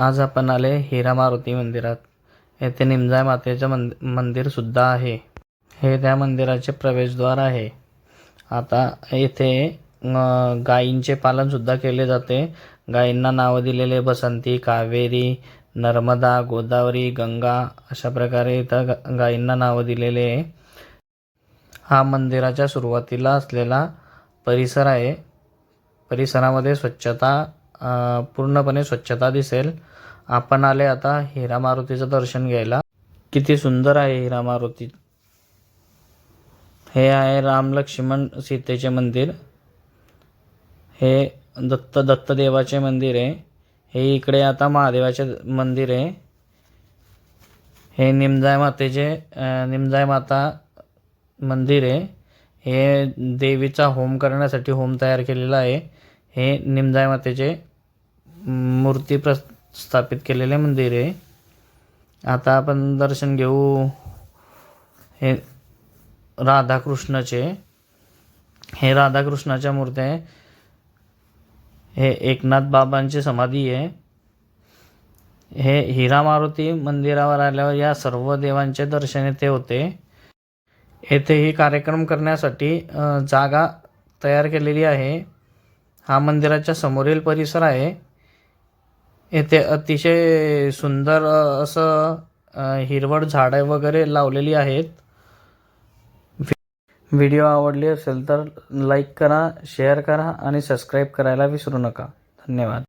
आज आपण आले हिरा मारुती मंदिरात. येथे निमजाय मातेचं मंद मंदिरसुद्धा आहे. हे त्या मंदिराचे प्रवेशद्वार आहे. आता येथे गायींचे पालनसुद्धा केले जाते. गायींना नावं दिलेले बसंती कावेरी नर्मदा गोदावरी गंगा अशा प्रकारे इथं गायींना नावं दिलेले आहे. हा मंदिराच्या सुरुवातीला असलेला परिसर आहे. परिसरामध्ये स्वच्छता पूर्णपणे स्वच्छता दिसेल. आपण आले आता हिरा मारुतीचं दर्शन घ्यायला. किती सुंदर आहे हिरा मारुती. हे आहे राम लक्ष्मण सीतेचे मंदिर. हे दत्त दत्तदेवाचे मंदिर आहे. हे इकडे आता महादेवाचे मंदिर आहे. हे निमजाय मातेचे निमजाय माता मंदिर आहे. हे देवीचा होम करण्यासाठी होम तयार केलेला आहे. हे निमजाय मातेचे मूर्ती प्रस्थापित केलेले मंदिर आहे. आता आपण दर्शन घेऊ. हे राधाकृष्णाचे. हे राधाकृष्णाच्या मूर्त्या आहे. हे एकनाथ बाबांची समाधी आहे. हे हिरा मारुती मंदिरावर आल्यावर या सर्व देवांचे दर्शन येथे होते. येथेही कार्यक्रम करण्यासाठी जागा तयार केलेली आहे. हा मंदिराच्या समोरील परिसर आहे. येथे अतिशय सुंदर असं हिरवळ झाडं वगैरे लावलेली आहेत. व्हिडिओ आवडली असेल तर लाईक करा शेअर करा आणि सबस्क्राईब करायला विसरू नका. धन्यवाद.